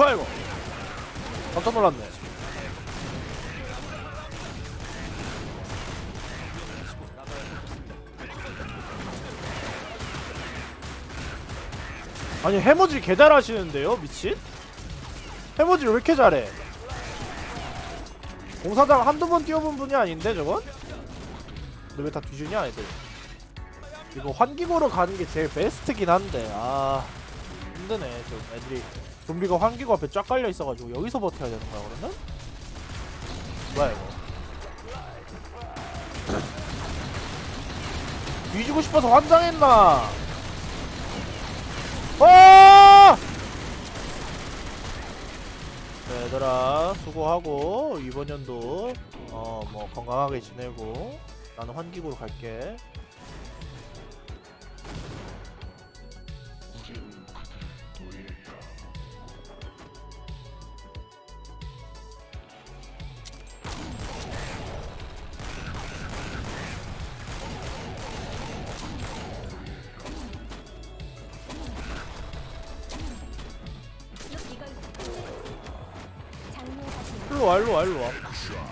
뭐야 이거 깜짝 놀랐네. 아니 해머질 개 잘 하시는데요 미친? 해머질 왜 이렇게 잘해? 공사장 한두 번 뛰어본 분이 아닌데 저건? 너 왜 다 뒤지냐 애들. 이거 환기고로 가는 게 제일 베스트긴 한데 아 힘드네 좀 애들이 좀비가 환기고 앞에 쫙 깔려 있어가지고 여기서 버텨야 되는 거야 그러면? 뭐야 이거 뒤지고 싶어서 환장했나 어! 네, 얘들아 수고하고 이번 연도 어 뭐 건강하게 지내고 나는 환기구로 갈게 일로 와 일로 와 일로 와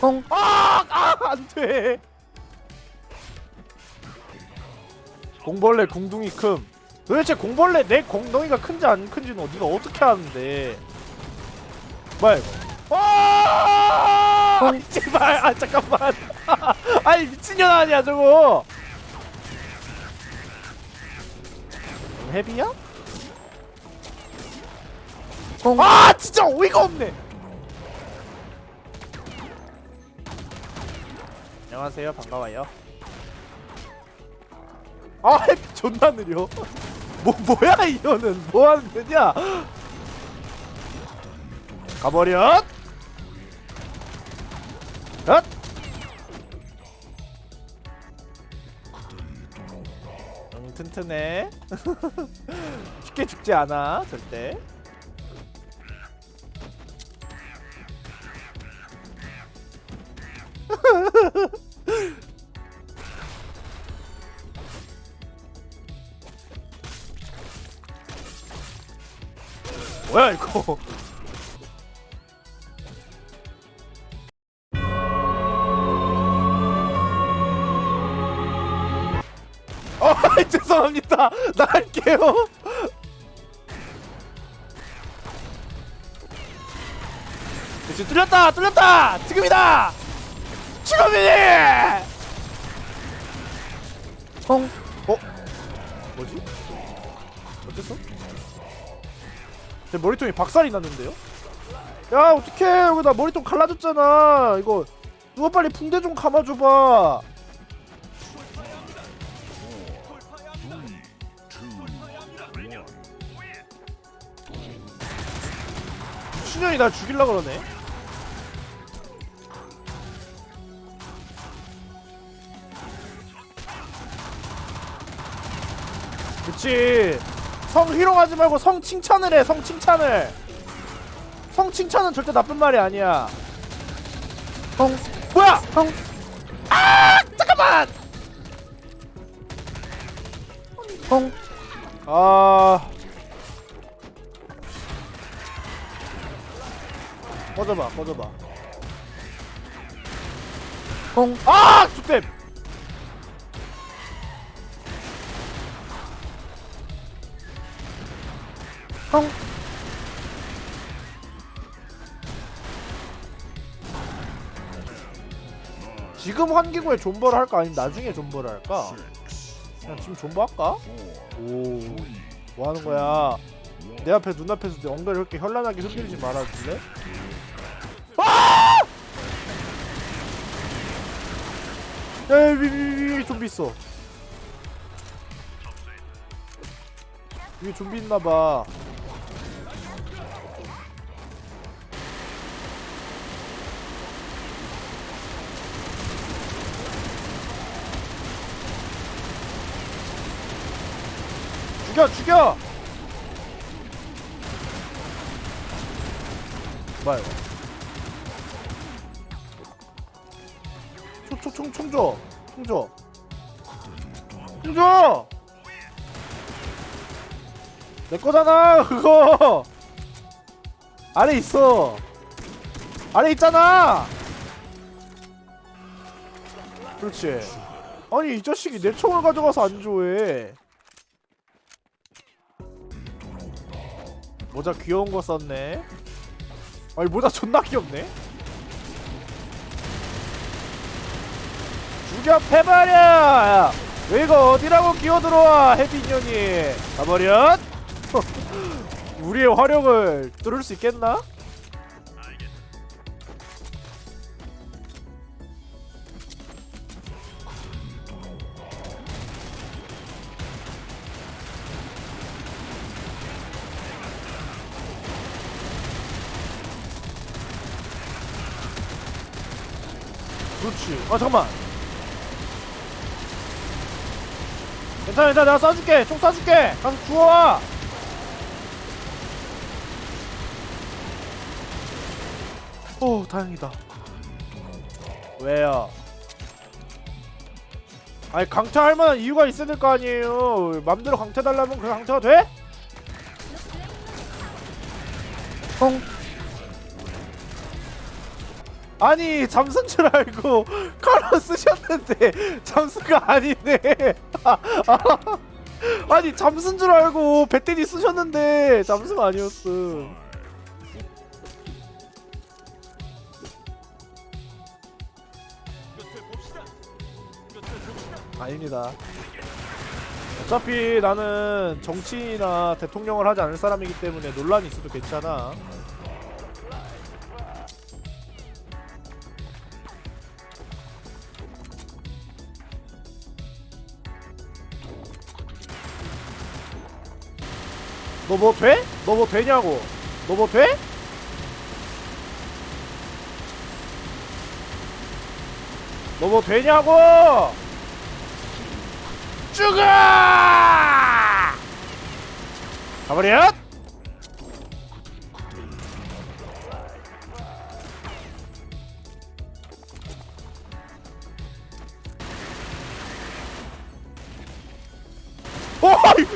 공. 아! 아! 안 돼. 공벌레 궁둥이 큼. 도대체 공벌레 내 공덩이가 큰지 안 큰지는 네가 어떻게 아는데? 뭐야 이거? 아! 아니, 제발. 아 잠깐만. 아니 미친년 아니야 저거. 헤비야? 공. 아 진짜 어이가 없네. 안녕하세요. 반가워요. 아 존나 느려. 뭐 뭐야 이거는. 뭐 하는 거냐? 엇 응, 튼튼해. 쉽게 죽지 않아 절대 뭐야 이거? 어 죄송합니다. 나 할게요. 지금 뚫렸다 뚫렸다! 지금이다 지금이니 ong 어? 뭐지? 어땠어? 제 머리통이 박살이 났는데요? 야 어떡해 여기 나 머리통 갈라졌잖아 이거 누가 빨리 붕대 좀 감아줘봐 미친년이 날 죽일라 그러네 그치. 성 희롱하지 말고 성 칭찬을 해성 칭찬을. 성 칭찬은 절대 나쁜 말이 아니야. 성 뭐야? 성 아! 잠깐만! 성 아... 꺼져봐 꺼져봐. 성 아! 주댐 형. 지금 환기구에 존버를 할까 아니면 나중에 존버를 할까? 그냥 지금 존버 할까? 오, 뭐 하는 거야? 내 앞에 눈앞에서 내 엉덩이 이렇게 현란하게 흔들지 말아줄래? 아! 야, 위, 위, 위, 위, 좀비 있어. 위에 좀비 있나봐. 죽여 죽여! 뭐야 이거? 총총총 총 줘. 총 줘. 총 줘! 내 거잖아 그거! 아래 있어. 아래 있잖아! 그렇지. 아니 이 자식이 내 총을 가져가서 안 줘해 모자 귀여운 거 썼네. 아니 모자 존나 귀엽네. 죽여 패버려! 야, 왜 이거 어디라고 기어들어와 해빈년이? 가버렸 우리의 화력을 뚫을 수 있겠나? 그렇지. 아 잠깐만. 괜찮아 괜찮아. 내가 쏴줄게. 총 쏴줄게. 가서 주워와. 오 다행이다. 왜요? 아니 강퇴할 만한 이유가 있어야 될 거 아니에요. 맘대로 강퇴달라면 그냥 강퇴가 돼? ong 아니 잠수인 줄 알고 칼로 쓰셨는데 잠수가 아니네. 아니 잠수인 줄 알고 배때리 쓰셨는데 잠수가 아니었음 아닙니다. 어차피 나는 정치인이나 대통령을 하지 않을 사람이기 때문에 논란이 있어도 괜찮아 너 뭐 돼? 너 뭐 되냐고 너 뭐 돼? 너 뭐 되냐고 죽어 가버렸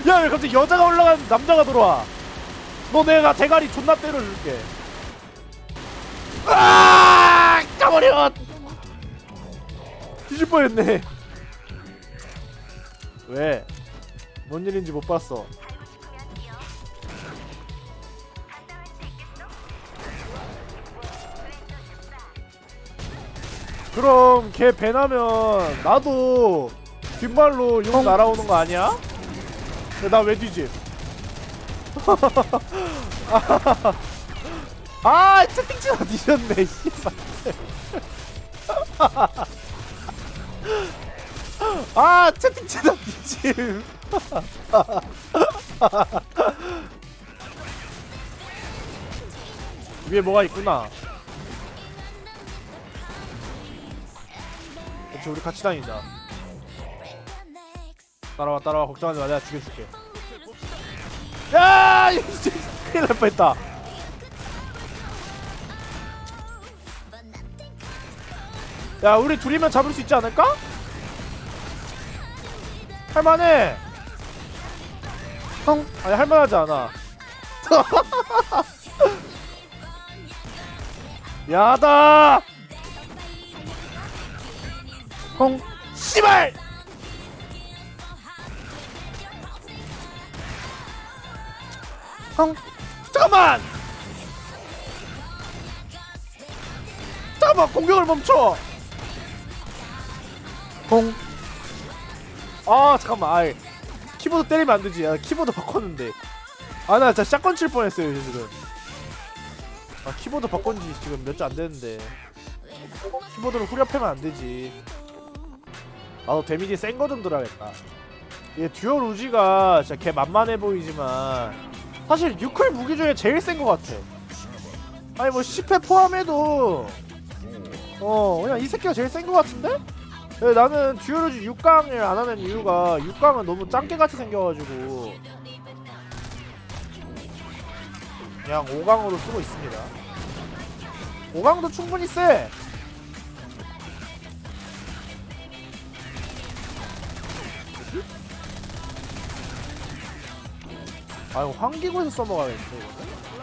야, 왜 갑자기 여자가 올라간 남자가 들어와. 너 내가 대가리 존나 때려줄게. 아, 까버려. 뒤질 뻔했네. 왜? 뭔 일인지 못 봤어. 그럼 걔 배나면 나도 뒷말로 욕 날아오는 거 아니야? 나 왜 뒤집? 아 채팅치다 뒤졌네 씨발. 아 채팅치다 뒤짐. 위에 뭐가 있구나. 그렇지 우리 같이 다니자 따라와 따라와. 걱정하지 마. 내가 죽여줄게. 야 이거 진짜 큰일 날 뻔했다. 야 우리 둘이면 잡을 수 있지 않을까? 할만해. 형. 아니 할만하지 않아. 야다! 형. 씨발 형 잠깐만! 잠깐만 공격을 멈춰! 공. 아 잠깐만. 아이 키보드 때리면 안 되지. 아, 키보드 바꿨는데. 아 나 진짜 샷건 칠 뻔했어요 지금. 아 키보드 바꾼 지 지금 몇 주 안 됐는데. 키보드를 후려패면 안 되지. 나도 데미지 센 거 좀 들어야겠다. 얘 듀얼 우지가 진짜 개 만만해 보이지만 사실 뉴클 무기 중에 제일 센거 같아. 아니 뭐 10회 포함해도 어 그냥 이 새끼가 제일 센거 같은데? 네, 나는 듀얼우즈 6강을 안 하는 이유가 6강은 너무 짱깨같이 생겨가지고. 그냥 5강으로 쓰고 있습니다. 5강도 충분히 세 아 이거 환기구에서 써먹어야겠어 이거는.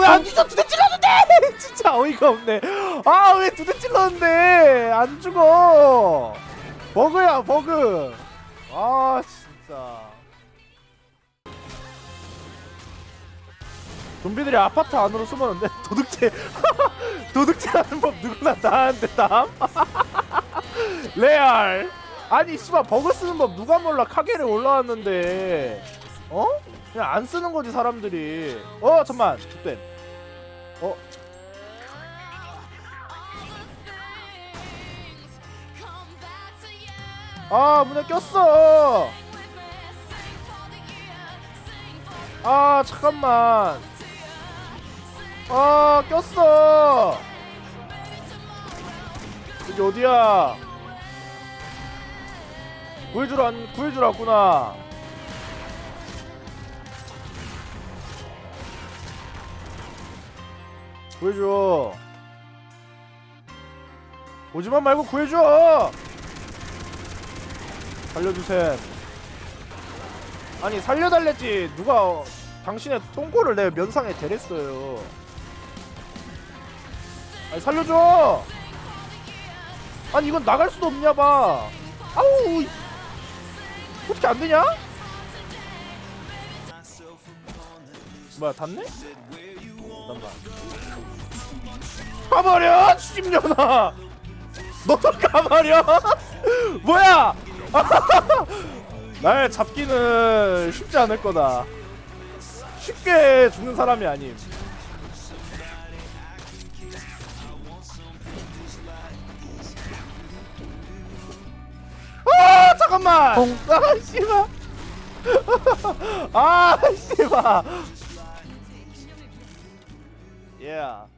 왜안 뒤져? 두대 찔렀는데! 진짜 어이가 없네. 아 왜 두대 찔렀는데? 안 죽어. 버그야 버그. 아 진짜 좀비들이 아파트 안으로 숨었는데 도둑질 도둑질하는 법 누구나 다 하는데 땀 레알. 아니 씨발 버그 쓰는 법 누가 몰라. 카게를 올라왔는데. 어? 그냥 안 쓰는 거지 사람들이. 어 잠만. 그때 어? 아 문에 꼈어. 아 잠깐만 아 꼈어. 여기 어디야? 구해주러 안 구해주러 왔구나. 구해줘. 오지만 말고 구해줘. 살려주셈. 아니 살려달랬지. 누가 어, 당신의 똥꼬를 내 면상에 대랬어요 아니 살려줘! 아니 이건 나갈 수도 없냐 봐. 아우 이- 어떻게 안 되냐? 뭐야 닿네? 잠깐만 가버려 씹년아! 너도 가버려! 뭐야! 날 잡기는 쉽지 않을 거다. 쉽게 죽는 사람이 아님 잠깐만. 아 씨발. 아 씨발. Yeah